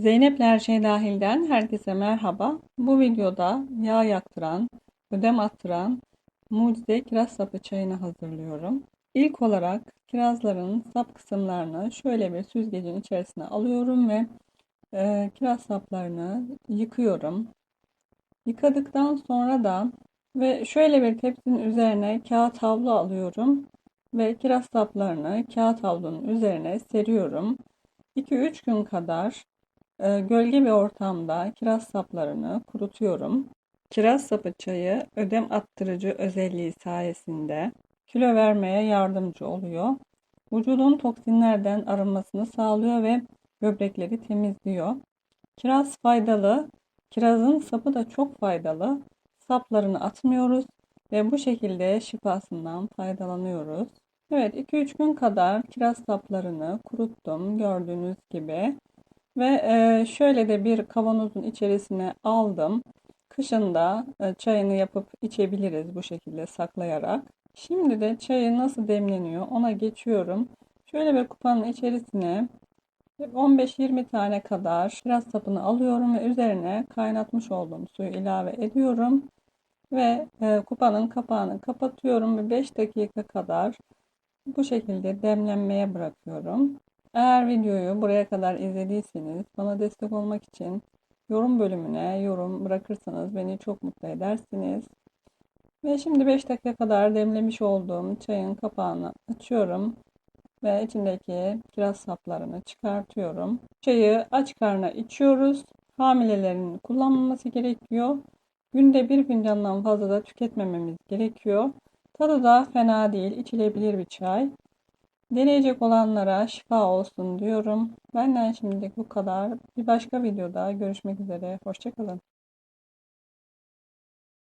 Zeynep her şey dahilden herkese merhaba. Bu videoda yağ yaktıran, ödem attıran mucize kiraz sapı çayını hazırlıyorum. İlk olarak kirazların sap kısımlarını şöyle bir süzgecin içerisine alıyorum ve e, kiraz saplarını yıkıyorum. Yıkadıktan sonra da ve şöyle bir tepsinin üzerine kağıt havlu alıyorum ve kiraz saplarını kağıt havlunun üzerine seriyorum. 2-3 gün kadar gölge bir ortamda kiraz saplarını kurutuyorum. Kiraz sapı çayı ödem attırıcı özelliği sayesinde kilo vermeye yardımcı oluyor. Vücudun toksinlerden arınmasını sağlıyor ve böbrekleri temizliyor. Kiraz faydalı. Kirazın sapı da çok faydalı. Saplarını atmıyoruz ve bu şekilde şifasından faydalanıyoruz. Evet 2-3 gün kadar kiraz saplarını kuruttum gördüğünüz gibi. Ve e, şöyle de bir kavanozun içerisine aldım. Kışın da e, çayını yapıp içebiliriz bu şekilde saklayarak. Şimdi de çayı nasıl demleniyor ona geçiyorum. Şöyle bir kupanın içerisine 15-20 tane kadar kiraz sapını alıyorum ve üzerine kaynatmış olduğum suyu ilave ediyorum. Ve e, kupanın kapağını kapatıyorum ve 5 dakika kadar bu şekilde demlenmeye bırakıyorum. Eğer videoyu buraya kadar izlediyseniz bana destek olmak için yorum bölümüne yorum bırakırsanız beni çok mutlu edersiniz. Ve şimdi 5 dakika kadar demlemiş olduğum çayın kapağını açıyorum ve içindeki kiraz saplarını çıkartıyorum. Çayı aç karnına içiyoruz. Hamilelerin kullanmaması gerekiyor. Günde bir fincandan fazla da tüketmememiz gerekiyor. Tadı da fena değil, içilebilir bir çay. Deneyecek olanlara şifa olsun diyorum. Benden şimdilik bu kadar. Bir başka videoda görüşmek üzere. Hoşçakalın.